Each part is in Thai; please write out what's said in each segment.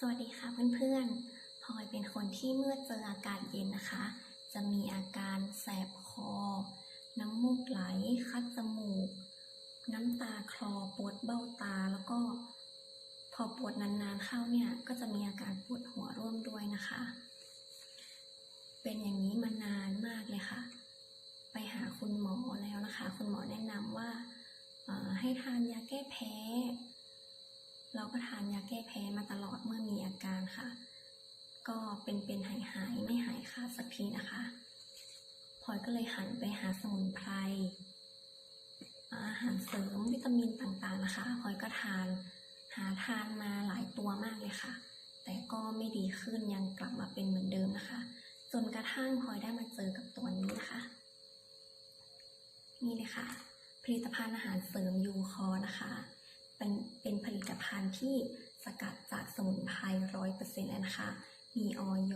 สวัสดีค่ะเพื่อนๆพลอยเป็นคนที่เมื่อเจออากาศเย็นนะคะ จะมีอาการแสบคอ น้ำมูกไหล คัดจมูก น้ำตาคลอปวดเบ้าตา แล้วก็ พอปวดนานๆเข้าเนี่ย ก็จะมีอาการปวดหัวร่วมด้วยนะคะ เป็นอย่างนี้มานานมากเลยค่ะ ไปหาคุณหมอแล้วนะคะ คุณหมอแนะนำว่าให้ทานยาแก้แพ้ เราก็ทานยาแก้แพ้มาตลอด ก็เป็นเป็นหายหายๆไม่หายขาดสักทีนะคะพลอยก็เลยหันไปหาสมุนไพรอาหารเสริมวิตามินต่างๆนะคะพลอยก็ทาน หาทานมาหลายตัวมากเลยค่ะ แต่ก็ไม่ดีขึ้นยังกลับมาเป็นเหมือนเดิมนะคะ จนกระทั่งพลอยได้มาเจอกับตัวนี้นะคะ นี่เลยค่ะ ผลิตภัณฑ์อาหารเสริมยูคอนะคะ เป็นเป็นผลิตภัณฑ์ที่สกัดจากสมุนไพรร้อยเปอร์เซ็นต์เลยนะคะ มีออย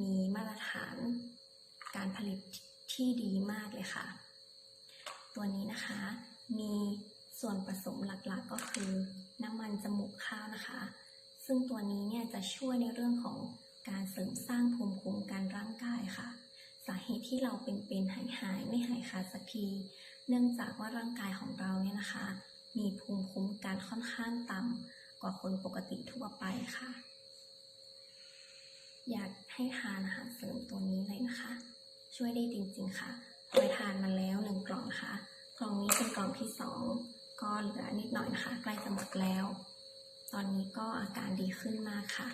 มีมาตรฐาน การผลิตที่ดีมากเลยค่ะ ตัวนี้นะคะ มีส่วนผสมหลักๆก็คือน้ำมันจมูกข้าวนะคะ ซึ่งตัวนี้เนี่ยจะช่วยในเรื่องของการเสริมสร้างภูมิคุ้มกันร่างกายค่ะ สาเหตุที่เราเป็นเป็นหายหายไม่หายขาดสักที เนื่องจากว่าร่างกายของเราเนี่ยนะคะ มีภูมิคุ้มกันค่อนข้างต่ำกว่าคนปกติทั่วไปค่ะ อยากให้ทานอาหารเสริมตัวนี้เลยนะคะ ช่วยได้จริงๆค่ะเคยทานมาแล้วหนึ่งกล่องนะคะกล่องนี้เป็นกล่องที่สองก็เหลือนิดหน่อยนะคะ ใกล้จะหมดแล้ว ตอนนี้ก็อาการดีขึ้นมากค่ะ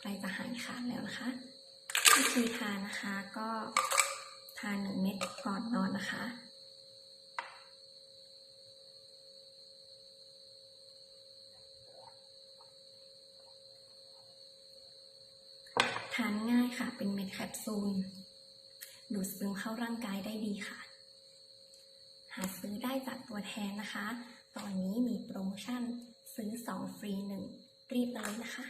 ใกล้จะหายขาดแล้วนะคะวิธีทานนะคะก็ทานหนึ่งเม็ดก่อนนอนนะคะานง่ายค่ะ เป็นเม็ดแคปซูล ดูดซึมเข้าร่างกายได้ดีค่ะ หาซื้อได้จากตัวแทนนะคะ ตอนนี้มีโปรโมชั่นซื้อ 2 ฟรี 1 รีบเลยนะคะ